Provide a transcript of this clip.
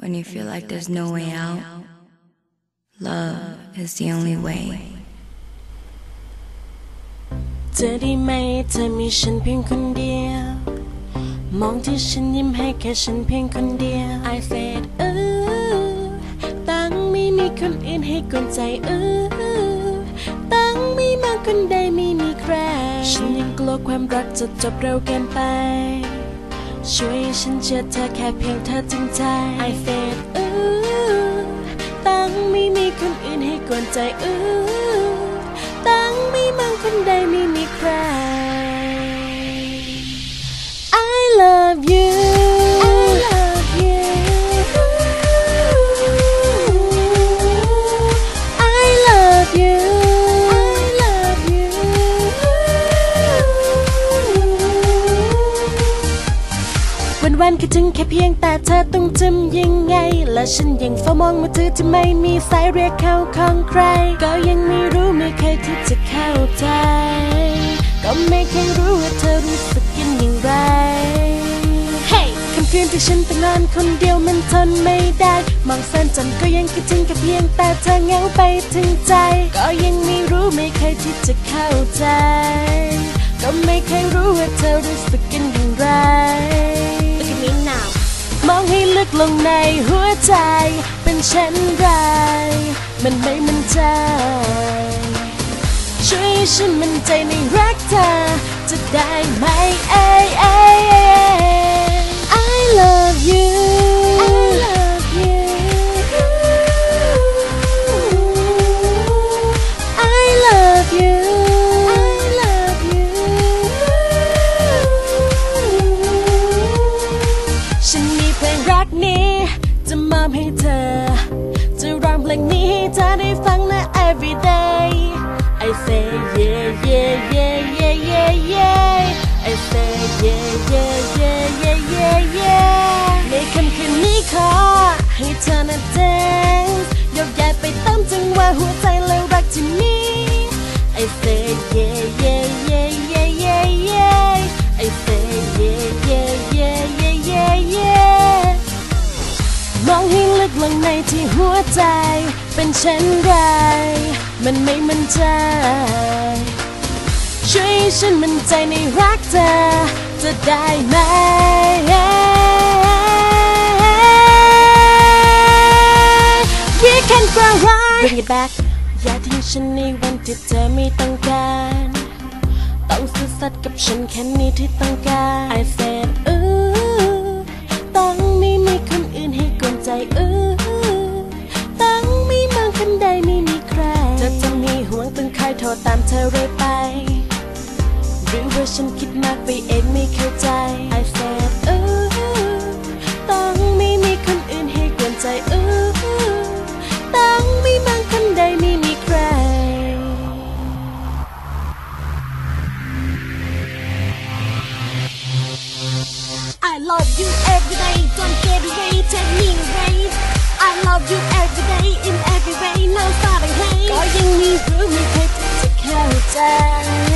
when you feel like there's no way out. Love is the only way. เธอได้ไหมเธอมีฉันเพียงคนเดียว มองที่ฉันยิ้มให้แค่ฉันเพียงคนเดียว I said เออตั้งไม่มีคนอื่นให้กวนใจเออตั้งไม่มาคนใดไม่มีใคร ฉันยังกลัวความรักจะจบเร็วเกินไป ช่วยฉันเจอเธอแค่เพียงเธอจริงใจ I feel ooh ตั้งไม่มีคนอื่นให้กวนใจเนวันๆคิดถึงแค่เพียงแต่เธอต้องทำยังไง และฉันยังเฝ้ามองมือถือที่ไม่มีสายเรียกเข้าของใคร ก็ยังไม่รู้ไม่เคยที่จะเข้าใจ ก็ไม่เคยรู้ว่าเธอรู้สึกยังอย่างไร Hey ค่ำคืนที่ฉันต้องนอนคนเดียวมันทนไม่ได้ มองแสนจันทร์ก็ยังคิดถึงแค่เพียงแต่เธอเหงาไปถึงใจ ก็ยังไม่รู้ไม่เคยที่จะเข้าใจ ก็ไม่เคยรู้ว่าเธอรู้สึกกันอย่างไร ลึกลงในหัวใจ เป็นเช่นไร มันไม่มั่นใจ ช่วยฉันมั่นใจในรักเธอ จะได้ไหมเอ้ยเอ้ย every day I say yeah yeah yeah yeah yeah yeah I say yeah yeah yeah yeah yeah yeah ในค่ำคืนนี้ขอให้เธอนะ dance ยกย้ายไปตามจังหวะหัวใจและรักที่มี I say yeah yeah yeah yeah yeah yeah I say yeah yeah yeah yeah yeah yeah มองให้ ลึกลงในที่หัวใจ เป็นเช่นไร มันไม่มั่นใจช่วยให้ฉันมั่นใจในรักเธอ จะได้ไหม We can grow right Bring it back อย่าทิ้งฉันในวันที่เธอไม่ต้องการ ต้องซื่อสัตย์กับฉันแค่นี้ที่ต้องการ I said เออต้องไม่มีคนอื่นให้กวนใจเต้อตามเธอเรื่อยไป หรือว่าฉันคิดมากไปเองไม่เข้าใจ I said เออต้องไม่มีคนอื่นให้กวนใจเออต้องไม่มองคนใดไม่มีใคร I love you every day, don't get away, take me away. เ